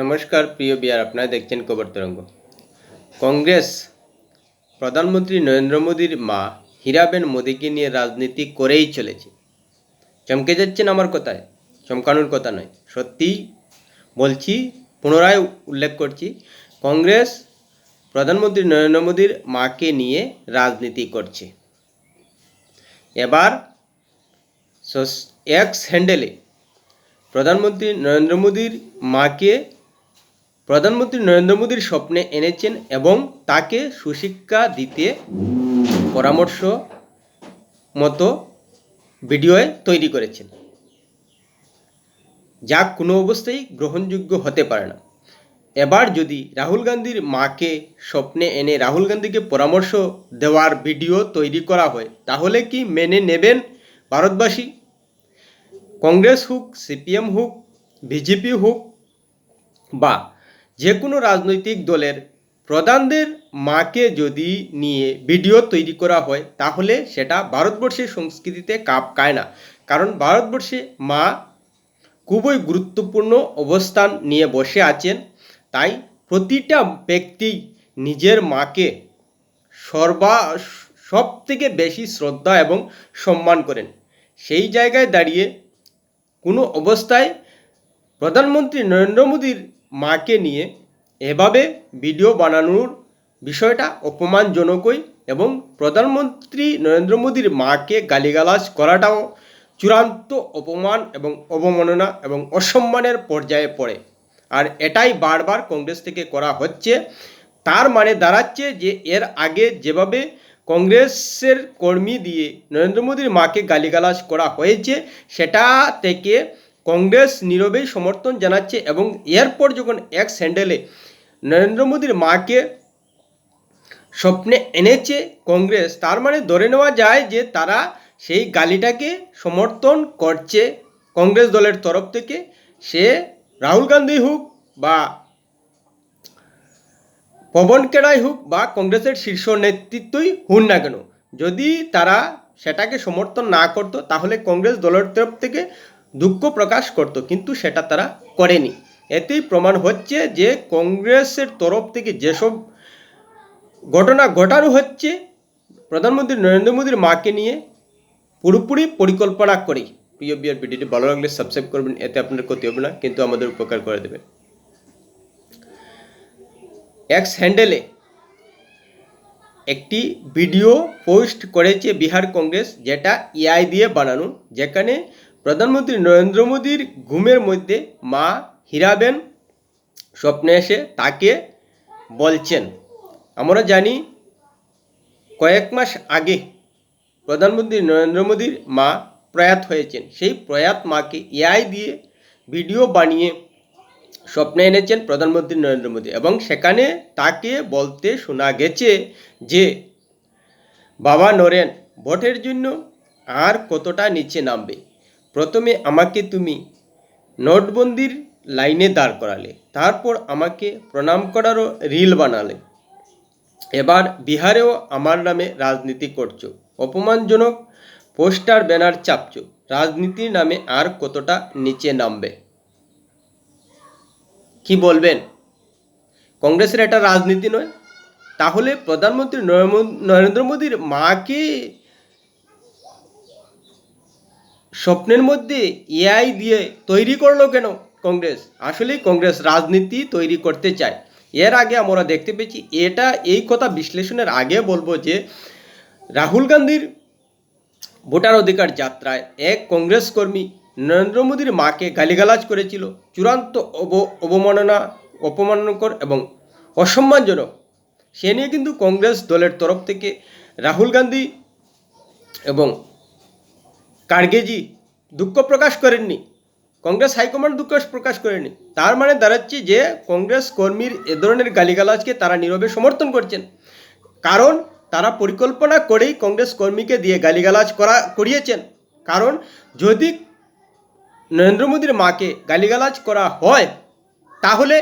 নমস্কার, প্রিয় বিয়ার, আপনারা দেখছেন খবর তরঙ্গ। কংগ্রেস, প্রধানমন্ত্রী নরেন্দ্র মোদীর মা হীরাবেন মোদীকে নিয়ে রাজনীতি করেই চলেছে। চমকে যাচ্ছেন আমার কথায়, চমকানোর কথা নয়। সত্যি বলছি, পুনরায় উল্লেখ করছি, কংগ্রেস, প্রধানমন্ত্রী নরেন্দ্র মোদীর মাকে নিয়ে রাজনীতি করছে। এবার এক্স হ্যান্ডেলে প্রধানমন্ত্রী নরেন্দ্র মোদীর মাকে প্রধানমন্ত্রী নরেন্দ্র মোদীর স্বপ্নে এনেছেন এবং তাকে সুশিক্ষা দিতে পরামর্শ মতো ভিডিওয়ে তৈরি করেছেন। যা কোনো অবস্থায় গ্রহণযোগ্য হতে পারে না। এবার যদি রাহুল গান্ধীর মাকে স্বপ্নে এনে রাহুল গান্ধীকে পরামর্শ দেওয়ার ভিডিও তৈরি করা হয়, তাহলে কি মেনে নেবেন ভারতবাসী? কংগ্রেস হোক, সিপিএম হোক, বিজেপি হোক বা যে কোনো রাজনৈতিক দলের প্রধানদের মাকে যদি নিয়ে ভিডিও তৈরি করা হয়, তাহলে সেটা ভারতবর্ষের সংস্কৃতিতে কাপ খায় না। কারণ ভারতবর্ষে মা খুবই গুরুত্বপূর্ণ অবস্থান নিয়ে বসে আছেন। তাই প্রতিটা ব্যক্তি নিজের মাকে সর্বা সব থেকে বেশি শ্রদ্ধা এবং সম্মান করেন। সেই জায়গায় দাঁড়িয়ে কোনো অবস্থায় প্রধানমন্ত্রী নরেন্দ্র মোদীর মাকে নিয়ে এভাবে ভিডিও বানানোর বিষয়টা অপমানজনকই এবং প্রধানমন্ত্রী নরেন্দ্র মোদীর মাকে গালিগালাজ করাটাও চূড়ান্ত অপমান এবং অবমাননা এবং অসম্মানের পর্যায়ে পড়ে। আর এটাই বারবার কংগ্রেস থেকে করা হচ্ছে। তার মানে দাঁড়াচ্ছে যে এর আগে যেভাবে কংগ্রেসের কর্মী দিয়ে নরেন্দ্র মোদীর মাকে গালিগালাজ করা হয়েছে, সেটা থেকে কংগ্রেস নীরবেই সমর্থন জানাচ্ছে এবং এরপর যখন এক স্যান্ডেলে নরেন্দ্র মোদীর মাকে স্বপ্নে এনেছে কংগ্রেস, তার মানে ধরে নেওয়া যায় যে তারা সেই গালিটাকে সমর্থন করছে কংগ্রেস দলের তরফ থেকে। সে রাহুল গান্ধী হোক বা পবন কেড়াই হোক বা কংগ্রেসের শীর্ষ নেতৃত্বই হন না কেন, যদি তারা সেটাকে সমর্থন না করতো, তাহলে কংগ্রেস দলের তরফ থেকে দুঃখ প্রকাশ করতো, কিন্তু সেটা তারা করেনি। এতেই প্রমাণ হচ্ছে যে কংগ্রেসের তরফ থেকে যেসব ঘটনা ঘটানো হচ্ছে, প্রধানমন্ত্রী নরেন্দ্র মোদীর মাকে নিয়ে পুরোপুরি পরিকল্পনা করেই প্রিয় বিয়ার ভিডিওটি ভালো লাগলে সাবস্ক্রাইব করবেন, এতে আপনার ক্ষতি হবে না, কিন্তু আমাদের উপকার করে দেবেন এক্স হ্যান্ডেলে একটি ভিডিও পোস্ট করেছে বিহার কংগ্রেস, যেটা এআই দিয়ে বানানো, যেখানে প্রধানমন্ত্রী নরেন্দ্র মোদীর ঘুমের মধ্যে মা হীরাবেন স্বপ্নে এসে তাকে বলছেন। আমরা জানি কয়েক মাস আগে প্রধানমন্ত্রী নরেন্দ্র মোদীর মা প্রয়াত হয়েছেন। সেই প্রয়াত মাকে এআই দিয়ে ভিডিও বানিয়ে স্বপ্নে এনেছেন প্রধানমন্ত্রী নরেন্দ্র মোদী এবং সেখানে তাকে বলতে শোনা গেছে যে, বাবা নরেন, ভোটের জন্য আর কতটা নিচে নামবে? প্রথমে আমাকে তুমি নোটবন্দির লাইনে দাঁড় করালে, তারপর আমাকে প্রণাম করারও রিল বানালে। এবার বিহারেও আমার নামে রাজনীতি করছ, অপমানজনক পোস্টার ব্যানার চাপছো, রাজনীতির নামে আর কতটা নিচে নামবে? কি বলবেন? কংগ্রেসের এটা রাজনীতি নয়। তাহলে প্রধানমন্ত্রী নরেন্দ্র- মোদীর মাকে স্বপ্নের মধ্যে এআই দিয়ে তৈরি করল কেন কংগ্রেস? আসলেই কংগ্রেস রাজনীতি তৈরি করতে চায়। এর আগে আমরা দেখতে পেয়েছি, এটা এই কথা বিশ্লেষণের আগে বলব যে, রাহুল গান্ধীর ভোটার অধিকার যাত্রায় এক কংগ্রেস কর্মী নরেন্দ্র মোদীর মাকে গালিগালাজ করেছিল। চূড়ান্ত অব, অবমাননা অপমানকর এবং অসম্মানজনক। সে নিয়ে কিন্তু কংগ্রেস দলের তরফ থেকে রাহুল গান্ধী এবং কার্গেজি দুঃখ প্রকাশ করেননি। কংগ্রেস হাইকমান্ড দুঃখ প্রকাশ করেনি তার মানে দাঁড়াচ্ছে যে কংগ্রেস কর্মীর এ ধরনের গালিগালাজকে তারা নীরবে সমর্থন করছেন। কারণ তারা পরিকল্পনা করেই কংগ্রেস কর্মীকে দিয়ে গালিগালাজ করা, করিয়েছেন। কারণ যদি নরেন্দ্র মোদীর মাকে গালিগালাজ করা হয়, তাহলে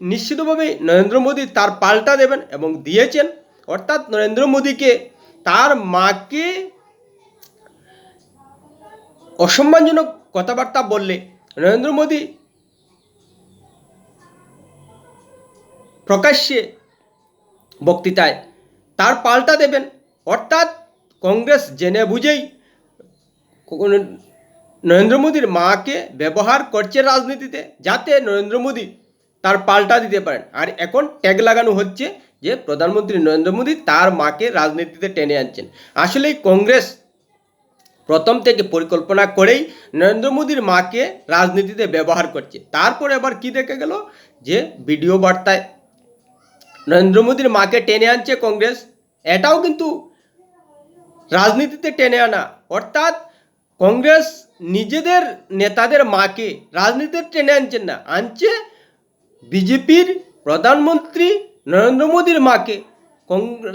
নিশ্চিতভাবে নরেন্দ্র মোদী তার পাল্টা দেবেন এবং দিয়েছেন। অর্থাৎ নরেন্দ্র মোদীকে তার মাকে অসম্মানজনক কথাবার্তা বললে নরেন্দ্র মোদী প্রকাশ্যে বক্তৃতায় তার পাল্টা দেবেন। অর্থাৎ কংগ্রেস জেনে বুঝেই নরেন্দ্র মোদীর মাকে ব্যবহার করছে রাজনীতিতে যাতে নরেন্দ্র মোদী তার পাল্টা দিতে পারেন। আর এখন ট্যাগ লাগানো হচ্ছে যে প্রধানমন্ত্রী নরেন্দ্র মোদী তার মাকে রাজনীতিতে টেনে আনছেন। আসলেই কংগ্রেস প্রথম থেকে পরিকল্পনা করেই নরেন্দ্র মোদীর মাকে রাজনীতিতে ব্যবহার করছে। তারপরে আবার কি দেখা গেল? যে ভিডিও বার্তায় নরেন্দ্র মোদীর মাকে টেনে আনছে কংগ্রেস। এটাও কিন্তু রাজনীতিতে টেনে আনা। অর্থাৎ কংগ্রেস নিজেদের নেতাদের মাকে রাজনীতিতে টেনে আনছেন না, আনছে বিজেপির প্রধানমন্ত্রী নরেন্দ্র মোদীর মাকে।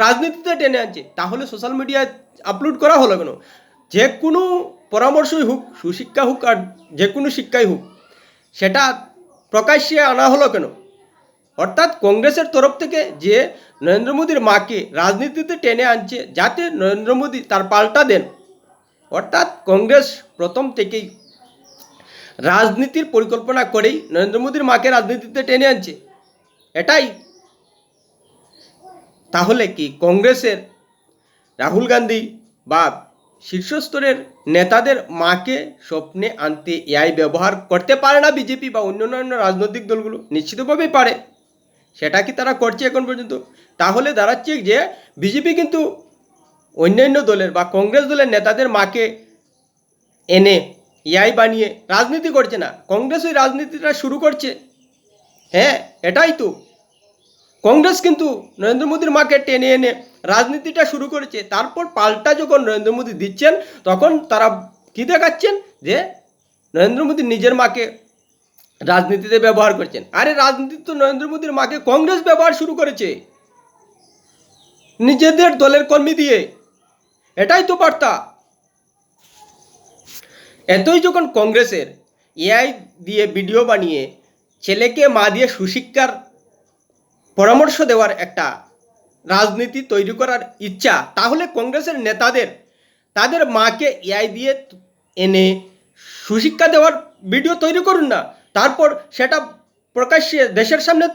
রাজনীতিতে টেনে আনছে। তাহলে সোশ্যাল মিডিয়ায় আপলোড করা হলো কেন? যে কোনো পরামর্শই হোক, সুশিক্ষা হোক আর যে কোনো শিক্ষাই হোক, সেটা প্রকাশ্যে আনা হলো কেন? অর্থাৎ কংগ্রেসের তরফ থেকে যে নরেন্দ্র মোদীর মাকে রাজনীতিতে টেনে আনছে, যাতে নরেন্দ্র মোদী তার পাল্টা দেন। অর্থাৎ কংগ্রেস প্রথম থেকেই রাজনীতির পরিকল্পনা করেই নরেন্দ্র মোদীর মাকে রাজনীতিতে টেনে আনছে। এটাই। তাহলে কি কংগ্রেসের রাহুল গান্ধী বা শীর্ষস্তরের নেতাদের মাকে স্বপ্নে আনতে এআই ব্যবহার করতে পারে না বিজেপি বা অন্য অন্যান্য রাজনৈতিক দলগুলো, নিশ্চিতভাবেই পারে। সেটা কি তারা করছে এখন পর্যন্ত? তাহলে দাঁড়াচ্ছে যে বিজেপি কিন্তু অন্যান্য দলের বা কংগ্রেস দলের নেতাদের মাকে এনে এআই বানিয়ে রাজনীতি করছে না। কংগ্রেস ওই রাজনীতিটা শুরু করছে। হ্যাঁ এটাই তো। কংগ্রেস কিন্তু নরেন্দ্র মোদীর মাকে টেনে এনে রাজনীতিটা শুরু করেছে, তারপর পাল্টা যখন নরেন্দ্র মোদী দিচ্ছেন, তখন তারা কি দেখাচ্ছেন? যে নরেন্দ্র মোদী নিজের মাকে রাজনীতিতে ব্যবহার করছেন। আরে রাজনীতি তো নরেন্দ্র মোদীর মাকে কংগ্রেস ব্যবহার শুরু করেছে। নিজেদের দলের কর্মী দিয়ে। এটাই তো বার্তা। এতই যখন কংগ্রেসের এআই দিয়ে ভিডিও বানিয়ে ছেলেকে মা দিয়ে সুশিক্ষার পরামর্শ দেওয়ার একটা রাজনীতি তৈরি করার ইচ্ছা, তাহলে কংগ্রেসের নেতাদের, তাদের মাকে এআই দিয়ে এনে সুশিক্ষা দেওয়ার ভিডিও তৈরি করুন না। তারপর সেটা প্রকাশ্যে দেশের সামনে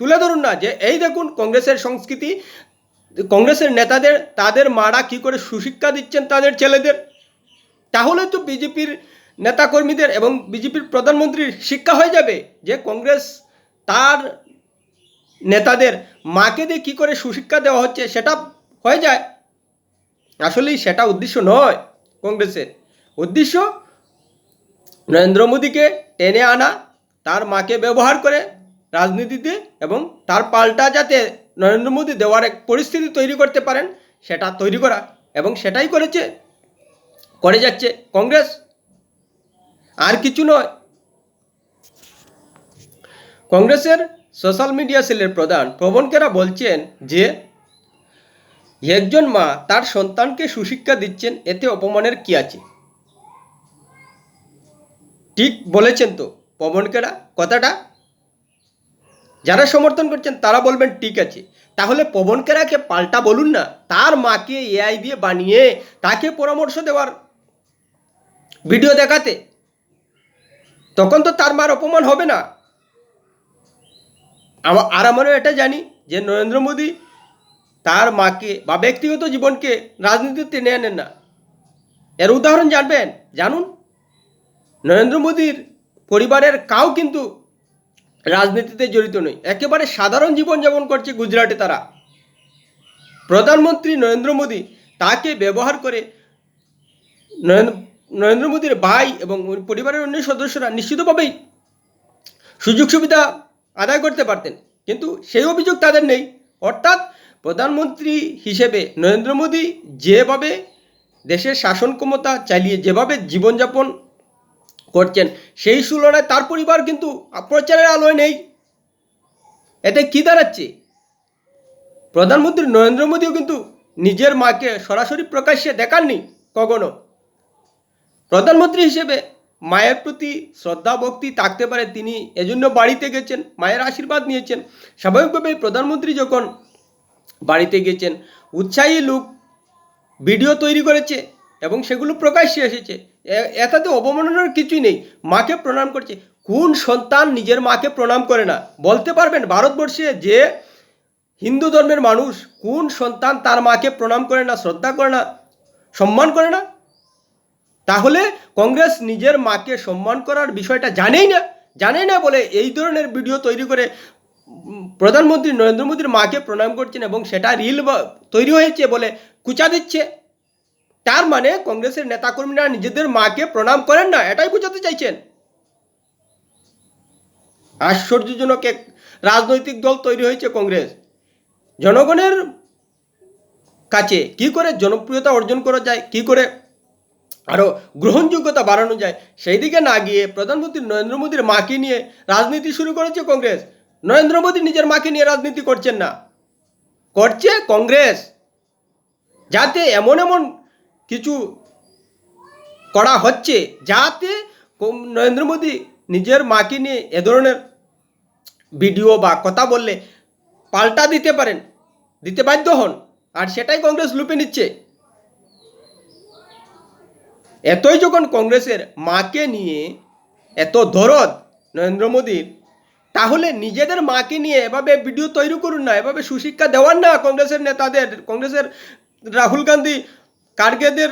তুলে ধরুন না যে, এই দেখুন, কংগ্রেসের সংস্কৃতি, কংগ্রেসের নেতাদের, তাদের মারা কি করে সুশিক্ষা দিচ্ছেন তাদের ছেলেদের? তাহলে তো বিজেপির নেতাকর্মীদের এবং বিজেপির প্রধানমন্ত্রীর শিক্ষা হয়ে যাবে যে, কংগ্রেস তার নেতাদের মাকে দিয়ে কী করে সুশিক্ষা দেওয়া হচ্ছে সেটা হয়ে যায়। আসলেই সেটা উদ্দেশ্য নয় কংগ্রেসের। উদ্দেশ্য নরেন্দ্র মোদীকে টেনে আনা, তার মাকে ব্যবহার করে রাজনীতিতে এবং তার পাল্টা যাতে নরেন্দ্র মোদী দেওয়ার এক পরিস্থিতি তৈরি করতে পারেন, সেটা তৈরি করা এবং সেটাই করেছে, করে যাচ্ছে কংগ্রেস। আর কিছু নয়। কংগ্রেসের সোশ্যাল মিডিয়া সেলের প্রধান প্রবণ কেরা বলছেন যে, একজন মা তার সন্তানকে সুশিক্ষা দিচ্ছেন, এতে অপমানের কি আছে? ঠিক বলেছেন তো পবনকেরা কথাটা। যারা সমর্থন করছেন তারা বলবেন ঠিক আছে। তাহলে পবন কেরাকে পাল্টা বলুন না, তার মাকে এআই দিয়ে বানিয়ে তাকে পরামর্শ দেওয়ার ভিডিও দেখাতে। তখন তো তার মার অপমান হবে না। আমা- আর আমারও এটা জানি যে নরেন্দ্র মোদী তার মাকে বা ব্যক্তিগত জীবনকে রাজনীতিতে টেনে আনেন না। এর উদাহরণ জানবেন? জানুন। নরেন্দ্র মোদীর পরিবারের কাউ কিন্তু রাজনীতিতে জড়িত নয়। একেবারে সাধারণ জীবন জীবনযাপন করছে গুজরাটে তারা। প্রধানমন্ত্রী নরেন্দ্র মোদী তাকে ব্যবহার করে নরেন্দ্র মোদীর ভাই এবং পরিবারের অন্য সদস্যরা নিশ্চিতভাবেই সুযোগ সুবিধা আদায় করতে পারতেন। কিন্তু সেই অভিযোগ তাদের নেই। অর্থাৎ প্রধানমন্ত্রী হিসেবে নরেন্দ্র মোদী যেভাবে দেশের শাসন ক্ষমতা চালিয়ে যেভাবে জীবনযাপন করছেন, সেই তুলনায় তার পরিবার কিন্তু প্রচারের আলোয় নেই। এতে কি দাঁড়াচ্ছে? প্রধানমন্ত্রী নরেন্দ্র মোদীও কিন্তু নিজের মাকে সরাসরি প্রকাশ্যে দেখাননি কখনো। প্রধানমন্ত্রী হিসেবে মায়ের প্রতি শ্রদ্ধা, ভক্তি থাকতে পারে, তিনি এজন্য বাড়িতে গেছেন, মায়ের আশীর্বাদ নিয়েছেন। স্বাভাবিকভাবেই প্রধানমন্ত্রী যখন বাড়িতে গেছেন, উৎসাহী লোক ভিডিও তৈরি করেছে এবং সেগুলো প্রকাশ্যে এসেছে। এ- এটাতে অবমাননার কিছুই নেই। মাকে প্রণাম করছে। কোন সন্তান নিজের মাকে প্রণাম করে না? বলতে পারবেন ভারতবর্ষে যে হিন্দু ধর্মের মানুষ কোন সন্তান তার মাকে প্রণাম করে না, শ্রদ্ধা করে না, সম্মান করে না? তাহলে কংগ্রেস নিজের মাকে সম্মান করার বিষয়টা জানেই না জানেই না বলে এই ধরনের ভিডিও তৈরি করে প্রধানমন্ত্রী নরেন্দ্র মোদীর মাকে প্রণাম করছেন এবং সেটা রিল তৈরি হয়েছে বলে কুচা দিচ্ছে। তার মানে কংগ্রেসের নেতাকর্মীরা নিজেদের মাকে প্রণাম করেন না, এটাই বোঝাতে চাইছেন। আশ্চর্যজনক এক রাজনৈতিক দল তৈরি হয়েছে কংগ্রেস। জনগণের কাছে কি করে জনপ্রিয়তা অর্জন করা যায়, কি করে আরও গ্রহণযোগ্যতা বাড়ানো যায়। সেই দিকে না গিয়ে প্রধানমন্ত্রী নরেন্দ্র মোদীর মাকে নিয়ে রাজনীতি শুরু করেছে কংগ্রেস। নরেন্দ্র মোদী নিজের মাকে নিয়ে রাজনীতি করছেন না। করছে কংগ্রেস। যাতে এমন এমন কিছু করা হচ্ছে যাতে নরেন্দ্র মোদী নিজের মাকে নিয়ে এ ধরনের ভিডিও বা কথা বললে পাল্টা দিতে পারেন, দিতে বাধ্য হন। আর সেটাই কংগ্রেস লুপে নিচ্ছে। এতই যখন কংগ্রেসের মাকে নিয়ে এত দরদ নরেন্দ্র মোদীর, তাহলে নিজেদের মাকে নিয়ে এভাবে ভিডিও তৈরি করুন না, এভাবে সুশিক্ষা দেওয়ার না কংগ্রেসের নেতাদের, কংগ্রেসের রাহুল গান্ধী, কার্গেদের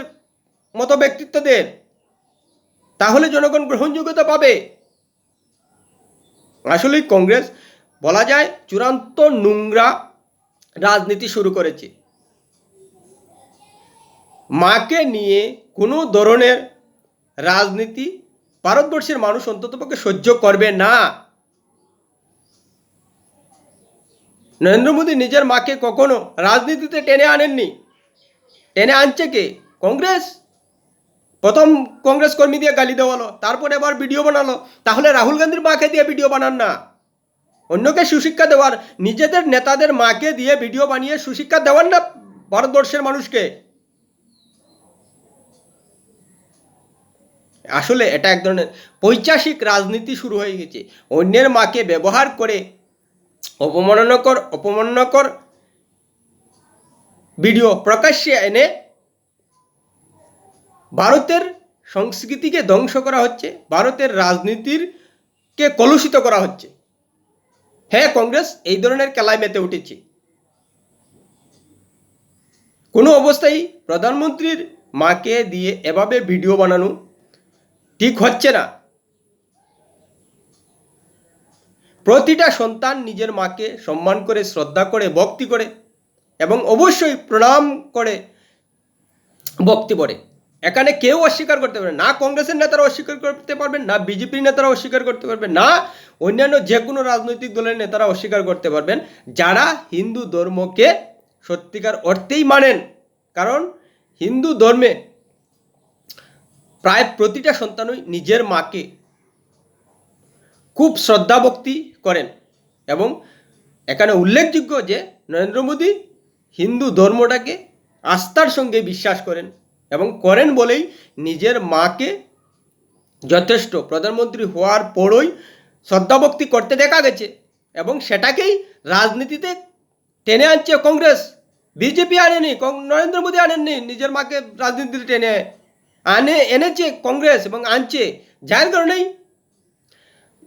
মতো ব্যক্তিত্বদের। তাহলে জনগণ গ্রহণযোগ্যতা পাবে। আসলেই কংগ্রেস বলা যায় চূড়ান্ত নোংরা রাজনীতি শুরু করেছে। মাকে নিয়ে কোনো ধরনের রাজনীতি ভারতবর্ষের মানুষ অন্ততপক্ষে সহ্য করবে না। নরেন্দ্র মোদী নিজের মাকে কখনো রাজনীতিতে টেনে আনেননি। টেনে আনছে কে? কংগ্রেস। প্রথম কংগ্রেস কর্মী দিয়ে গালি দেওয়ালো তারপরে এবার ভিডিও বানালো। তাহলে রাহুল গান্ধীর মাকে দিয়ে ভিডিও বানান না। অন্যকে সুশিক্ষা দেওয়ার, নিজেদের নেতাদের মাকে দিয়ে ভিডিও বানিয়ে সুশিক্ষা দেওয়ার না ভারতবর্ষের মানুষকে। আসলে এটা এক ধরনের পৈচাসিক রাজনীতি শুরু হয়ে গেছে। অন্যের মাকে ব্যবহার করে অপমাননাকর অপমাননাকর ভিডিও প্রকাশ্যে এনে ভারতের সংস্কৃতিকে ধ্বংস করা হচ্ছে, ভারতের রাজনীতির কে কলুষিত করা হচ্ছে। হ্যাঁ কংগ্রেস এই ধরনের খেলায় মেতে উঠেছে। কোনো অবস্থায় প্রধানমন্ত্রীর মাকে দিয়ে এভাবে ভিডিও বানানো ঠিক হচ্ছে না। প্রতিটা সন্তান নিজের মাকে সম্মান করে, শ্রদ্ধা করে, ভক্তি করে এবং অবশ্যই প্রণাম করে, ভক্তি করে। এখানে কেউ অস্বীকার করতে পারবে না। কংগ্রেসের নেতারা অস্বীকার করতে পারবেন না বিজেপির নেতারা অস্বীকার করতে পারবেন না অন্যান্য যে কোনো রাজনৈতিক দলের নেতারা অস্বীকার করতে পারবেন। যারা হিন্দু ধর্মকে সত্যিকার অর্থেই মানেন, কারণ হিন্দু ধর্মে প্রায় প্রতিটা সন্তানই নিজের মাকে খুব শ্রদ্ধা ভক্তি করেন এবং এখানে উল্লেখযোগ্য যে নরেন্দ্র মোদী হিন্দু ধর্মটাকে আস্থার সঙ্গে বিশ্বাস করেন এবং করেন বলেই নিজের মাকে যথেষ্ট প্রধানমন্ত্রী হওয়ার পরই শ্রদ্ধাভক্তি করতে দেখা গেছে এবং সেটাকেই রাজনীতিতে টেনে আনছে কংগ্রেস। বিজেপি আনেনি নরেন্দ্র মোদী আনেননি, নিজের মাকে রাজনীতিতে টেনে আনে, এনেছে কংগ্রেস এবং আনছে। যার কারণেই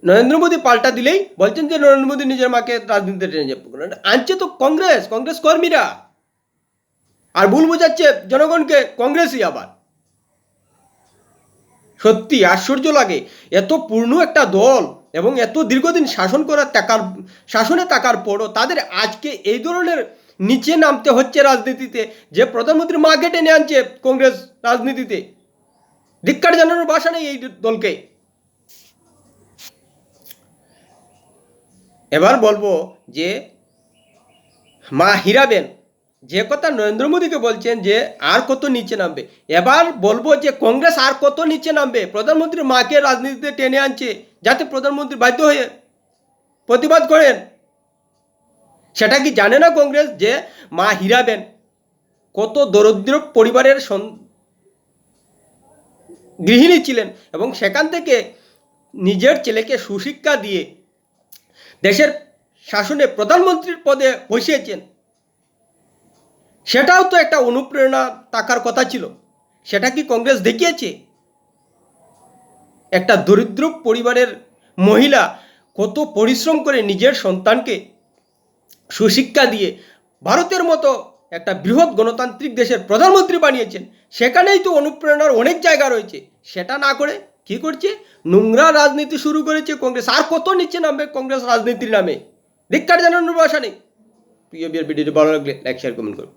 নরেন্দ্র মোদী পাল্টা দিলেই, বলছেন যে নরেন্দ্র মোদী নিজের মাকে রাজনীতিতে টেনে যাবে। আনছে তো কংগ্রেস কংগ্রেস কর্মীরা। আর ভুল বোঝাচ্ছে জনগণকে, কংগ্রেসই আবার। সত্যি, আশ্চর্য লাগে। এত পূর্ণ একটা দল এবং এত দীর্ঘদিন শাসন করার টাকার, শাসনে থাকার পরও তাদের আজকে এই ধরনের নিচে নামতে হচ্ছে রাজনীতিতে, যে প্রধানমন্ত্রী মাকে টেনে আনছে কংগ্রেস রাজনীতিতে। ধিক্কার জানানোর ভাষা নেই এই দলকে। এবার বলব যে, মা হীরাবেন যে কথা নরেন্দ্র মোদীকে বলছেন যে, আর কত নিচে নামবে। এবার বলব যে, কংগ্রেস আর কত নিচে নামবে? প্রধানমন্ত্রীর মাকে রাজনীতিতে টেনে আনছে, যাতে প্রধানমন্ত্রী বাধ্য হয়ে প্রতিবাদ করেন। সেটা কি জানে না কংগ্রেস যে, মা হীরাবেন কত দরিদ্র পরিবারের গৃহিণী ছিলেন এবং সেখান থেকে নিজের ছেলেকে সুশিক্ষা দিয়ে দেশের শাসনে প্রধানমন্ত্রীর পদে বসিয়েছেন। সেটাও তো একটা অনুপ্রেরণা থাকার কথা ছিল। সেটা কি কংগ্রেস দেখিয়েছে? একটা দরিদ্র পরিবারের মহিলা কত পরিশ্রম করে নিজের সন্তানকে সুশিক্ষা দিয়ে ভারতের মতো একটা বৃহৎ গণতান্ত্রিক দেশের প্রধানমন্ত্রী বানিয়েছেন। সেখানেই তো অনুপ্রেরণার অনেক জায়গা রয়েছে। সেটা না করে কি করছে? নোংরা রাজনীতি শুরু করেছে কংগ্রেস। আর কত নিচ্ছে নামবে কংগ্রেস রাজনীতির নামে? ধিক্কার জানানোর ভাষা নেই। প্রিয় বিয়ের ভিডিওটি ভালো লাগলে লাইক শেয়ার কমেন্ট করুন